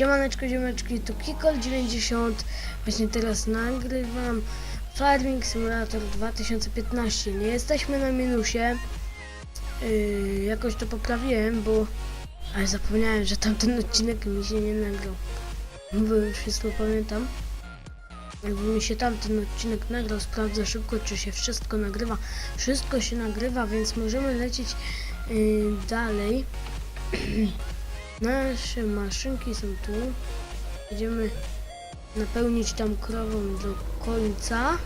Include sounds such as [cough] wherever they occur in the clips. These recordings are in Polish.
Siemaneczko, ziomeczki, tu Kikol90. Właśnie teraz nagrywam Farming Simulator 2015. Nie jesteśmy na minusie. Yy, jakoś to poprawiłem, bo... Ale zapomniałem, że tamten odcinek mi się nie nagrał. Bo już wszystko pamiętam. Jakby mi się tamten odcinek nagrał, sprawdzę szybko, czy się wszystko nagrywa. Wszystko się nagrywa, więc możemy lecieć yy, dalej. [clears throat] Nasze maszynki są tu. Będziemy napełnić tam krową do końca.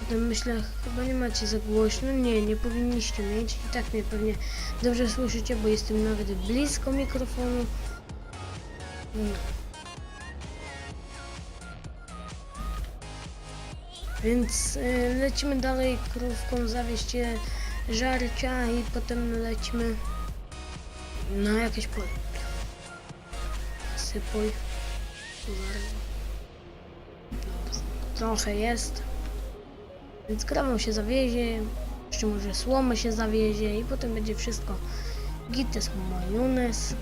Potem myślę, chyba nie macie za głośno. Nie, nie powinniście mieć. I tak mnie pewnie dobrze słyszycie, bo jestem nawet blisko mikrofonu. Mm. Więc y, lecimy dalej krówką, zawieźć je żarcia i potem lecimy na jakieś pole. Sypuj. Trochę jest. Więc krową się zawiezie, jeszcze może słomy się zawiezie i potem będzie wszystko. Gites majonez.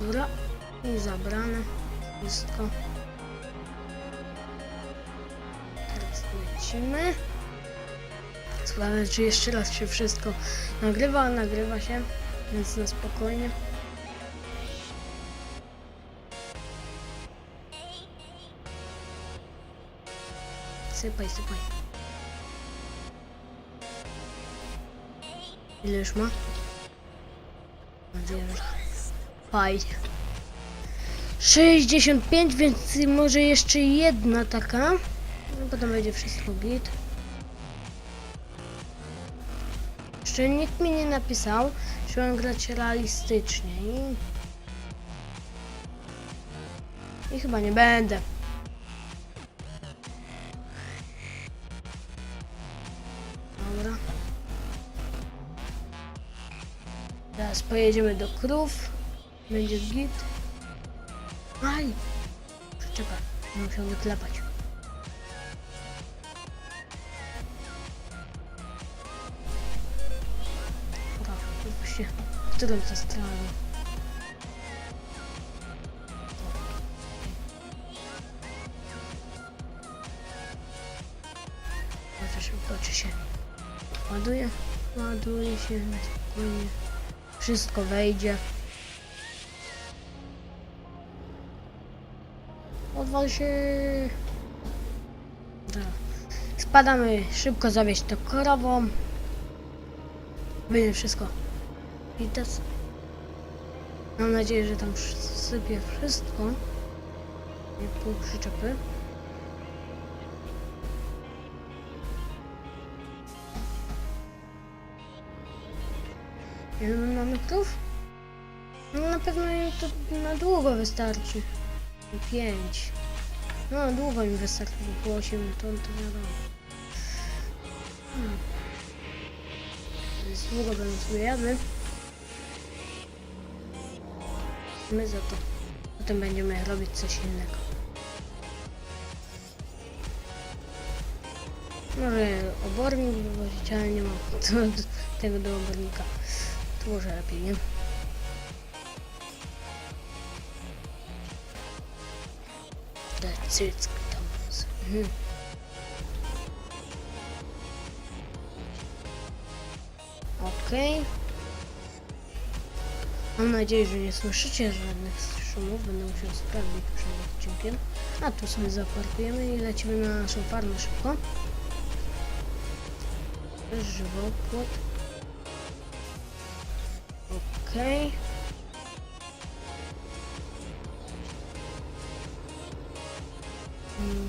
Dobra. I zabrane. Wszystko. Teraz lecimy. Sprawdzę, czy jeszcze raz się wszystko nagrywa, nagrywa się, więc na spokojnie. Sypaj, sypaj. Ile już ma? Nadzieję, że... Fajnie. 65, więc może jeszcze jedna taka. No, potem będzie wszystko git. Jeszcze nikt mi nie napisał, że mam grać realistycznie i... I chyba nie będę. Dobra. Teraz pojedziemy do krów. Będzie git. Aj! Przyczepa. Muszę wyklepać. Którą to stronę? Może czy się ładuje? Ładuje się na spokojnie. Wszystko wejdzie. Odwal się. Spadamy szybko zawieźć to krową. Będzie wszystko. I teraz mam nadzieję, że tam sypie wszystko. Nie pół przyczepy. Ile my mamy krów? No na pewno im to na długo wystarczy. Pięć. No długo im wystarczy, bo było 8 ton, to wiadomo. Hmm. Więc długo będą sobie jadły. My za to. Potem będziemy robić coś innego. Może obornik wywozić, ale nie mam [laughs] tego do obornika. To może lepiej, nie? Te cycki tam. Mhm. Okej. Mam nadzieję, że nie słyszycie żadnych szumów. Będę musiał sprawdzić przed odcinkiem. A tu sobie zaparkujemy i lecimy na naszą farmę szybko. Żywopłot. Okej. Mm.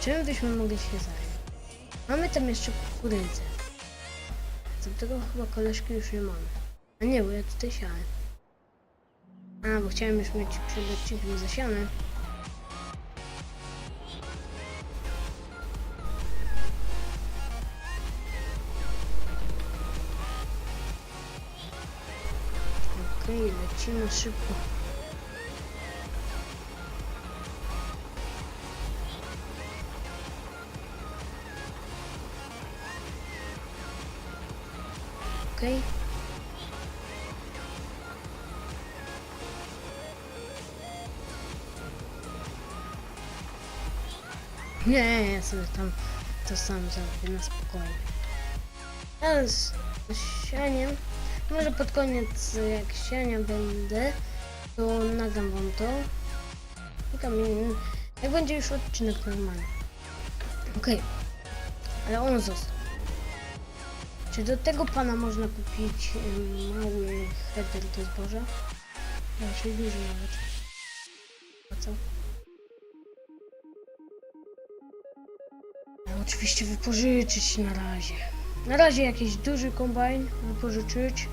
Czym byśmy mogli się zająć? Mamy tam jeszcze kukurydzę. Co tego chyba koleżki już nie mamy. A nie, bo ja tutaj siałem. A, bo chciałem już mieć przed odcinkiem zasiane. Okej, lecimy szybko. Nie, ja sobie tam to sam zrobię na spokojnie. Ale z sianiem, może pod koniec jak siania będę, to nagram wam to. Jak będzie już odcinek normalny. Okej, ale on został. Czy do tego pana można kupić mały header do zboża? Raczej duży nawet. A co? Oczywiście wypożyczyć na razie. Na razie jakiś duży kombajn wypożyczyć.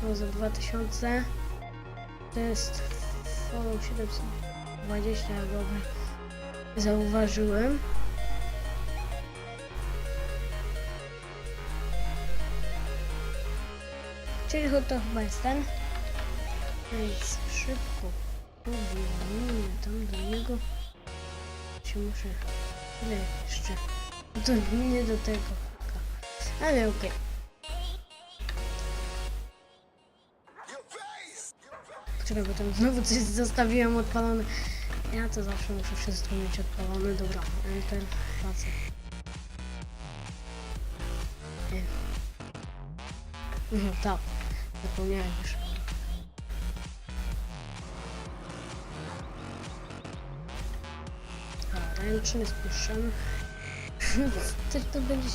Chyba za 2000. To jest o 720 jak dobrze zauważyłem. Czyli to chyba jest ten. Więc szybko pobiegnijmy tam do niego. Czy muszę... Ile jeszcze? To nie do tego. Ale okej. Poczekaj, bo tam znowu coś zostawiłem odpalone. Ja to zawsze muszę wszystko mieć odpalone. Dobra, enter. Nie. No tak, zapomniałem już. Ręczny spuszczamy. [laughs] Coś to będzie...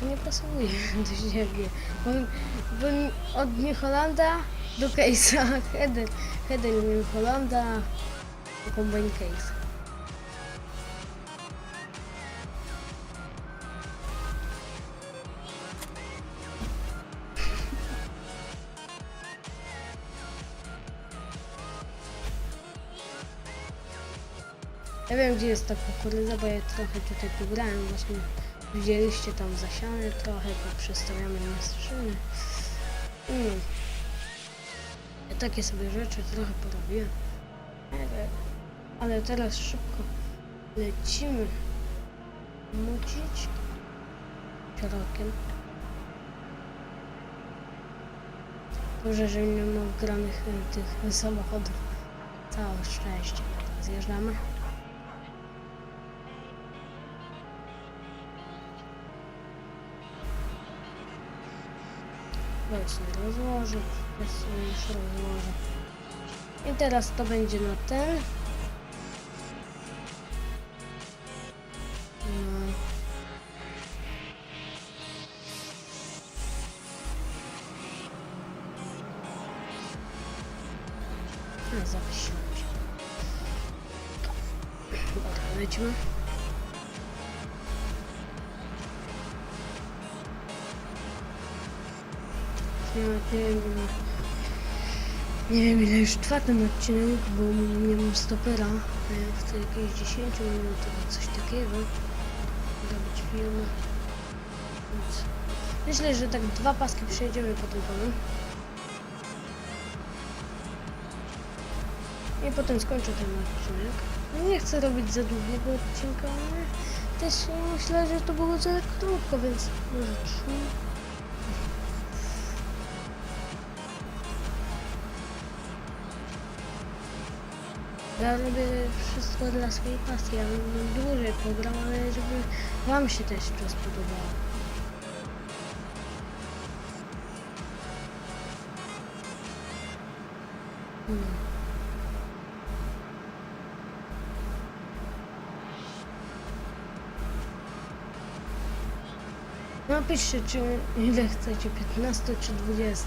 To nie pasuje [laughs] do siebie. Bo, bo od New Hollanda do case'a. New Hollanda do combine case. Ja wiem gdzie jest ta kukurydza, bo ja trochę tutaj pobrałem właśnie. Widzieliście tam zasiane trochę, to przestawiamy na strzyny. Mm. Ja takie sobie rzeczy trochę porobiłem. Ale, teraz szybko lecimy mucić środkiem. Dobrze, że nie ma wgranych e, tych samochodów. Całe szczęście. Zjeżdżamy. Weź rozłożę, weź sobie już rozłożę. I teraz to będzie na ten. Nie wiem, nie wiem ile już ten odcinek, bo nie mam stopera. a Ja chcę jakieś 10 minut albo coś takiego. Robić filmy. Więc myślę, że tak dwa paski przejdziemy po tym polu. I potem skończę ten odcinek. Nie chcę robić za długiego odcinka, ale też myślę, że to było za krótko, więc może trzy. Ja robię wszystko dla swojej pasji, ja bym dłużej program, ale żeby wam się też to spodobało. Hmm. Napiszcie, czy ile chcecie, 15 czy 20.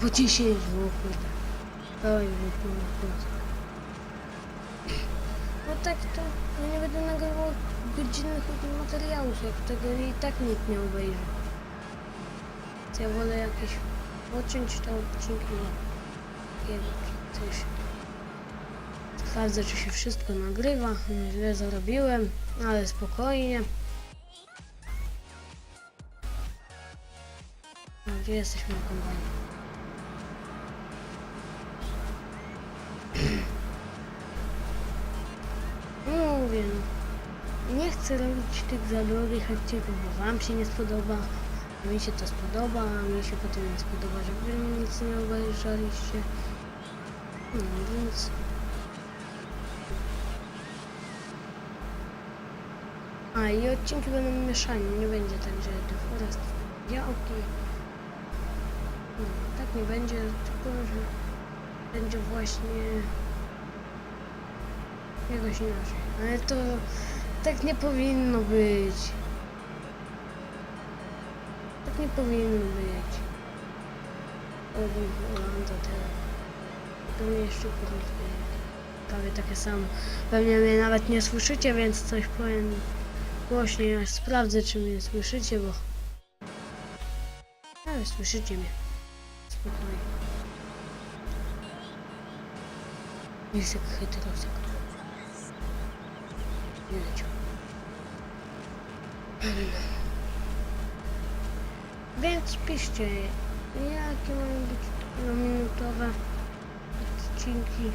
Po 10, bo kurde. Oj, wypłynę No tak to ja nie będę nagrywał godzinnych materiałów, jak tego i tak nikt nie obejrzy. To ja wolę jakieś odciąć te odcinki na coś. Sprawdzę, czy się wszystko nagrywa. No, Źle zarobiłem, ale spokojnie. No, gdzie jesteśmy na kombajnie? No. nie chcę robić tych zabawnych odcinków, bo wam się nie spodoba. Mi się to spodoba, a mi się potem nie spodoba, że nic nie obejrzeliście. No więc... A i odcinki będą mieszane, nie będzie tak, że The Forest działki. No, tak nie będzie, tylko że będzie właśnie jakoś inaczej. Ale to tak nie powinno być. Tak nie powinno być. Obym Holanda teraz. To jeszcze porozumie. Prawie takie samo. Pewnie mnie nawet nie słyszycie, więc coś powiem głośniej. Ja sprawdzę, czy mnie słyszycie, bo... Ale słyszycie mnie. Spokojnie. Jest jak heterosek. Więc piszcie, jakie mają być minutowe odcinki,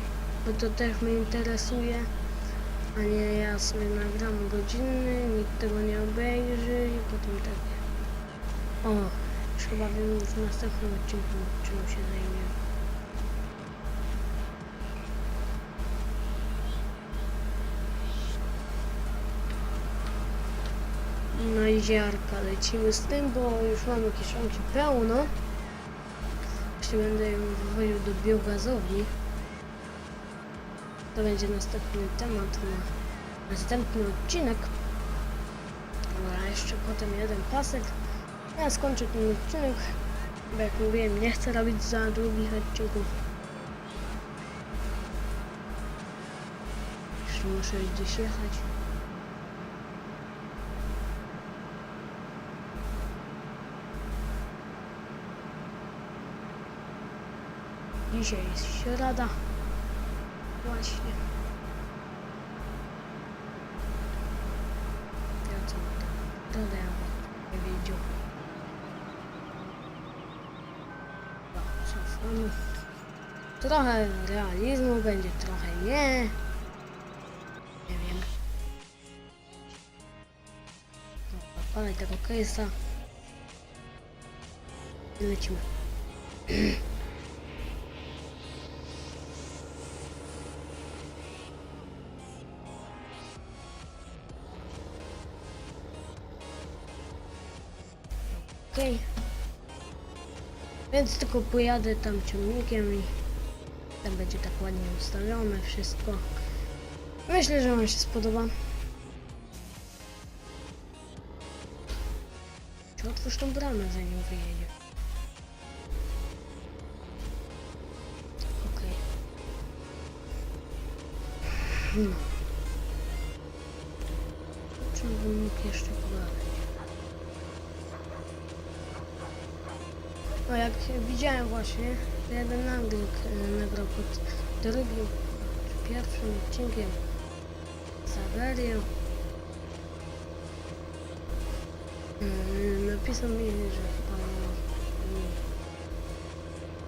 bo to też mnie interesuje. A nie ja sobie nagram godzinny, nikt tego nie obejrzy i potem tak. O, chyba wiem w następnym odcinku czym się zajmie. No i ziarka, lecimy z tym, bo już mamy kieszonki pełno. Właśnie będę ją wywoził do biogazowni. To będzie następny temat na następny odcinek. Dobra, jeszcze potem jeden pasek. Ja skończę ten odcinek, bo jak mówiłem, nie chcę robić za długich odcinków. Jeszcze muszę gdzieś jechać. Dzisiaj jest środa. Właśnie. Ja co? Środa ja nie wiedział. No, cofamy. Trochę realizmu będzie, trochę nie. Nie wiem. Dobra, palaj tego case'a. Lecimy. [clears throat] Więc tylko pojadę tam ciągnikiem i tam będzie tak ładnie ustawione wszystko. Myślę, że wam się spodoba. Czy otwórz tą bramę zanim wyjedzie? Okej. No. O czym bym mógł jeszcze pogadać? No jak widziałem właśnie, jeden nagryk e, nagrał pod drugim, pierwszym odcinkiem Saberię. Yy, napisał mi, że chyba...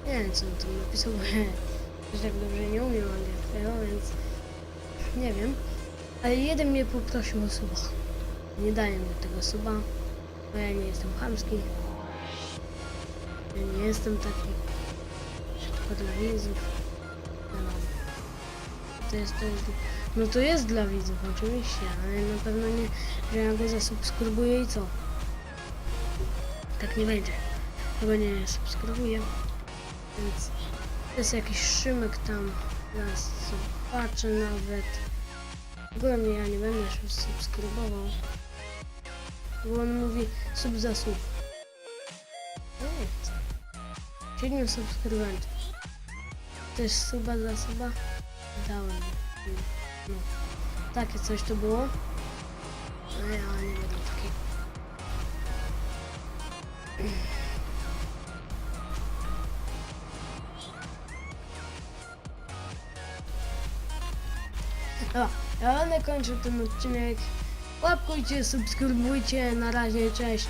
Nie wiem co on tam napisał, [laughs] że tak dobrze nie umiem angielskiego, więc nie wiem. Ale jeden mnie poprosił o suba. Nie daję mu tego suba, bo ja nie jestem chamski. Ja nie jestem taki, że tylko dla widzów. To jest, to jest, no to jest dla widzów oczywiście, ale na pewno nie, że ja go zasubskrybuję i co? Tak nie będzie. Chyba nie subskrybuję. Więc jest jakiś szymek tam. Zaraz zobaczę nawet. Mnie ja nie będę już subskrybował. Bo on mówi sub za sub. 7 subskrybentów. Też suba za suba? Dałem. No. Takie coś to było. No ja nie będę taki. Dobra, ja będę kończył ten odcinek. Łapkujcie, subskrybujcie. Na razie, cześć.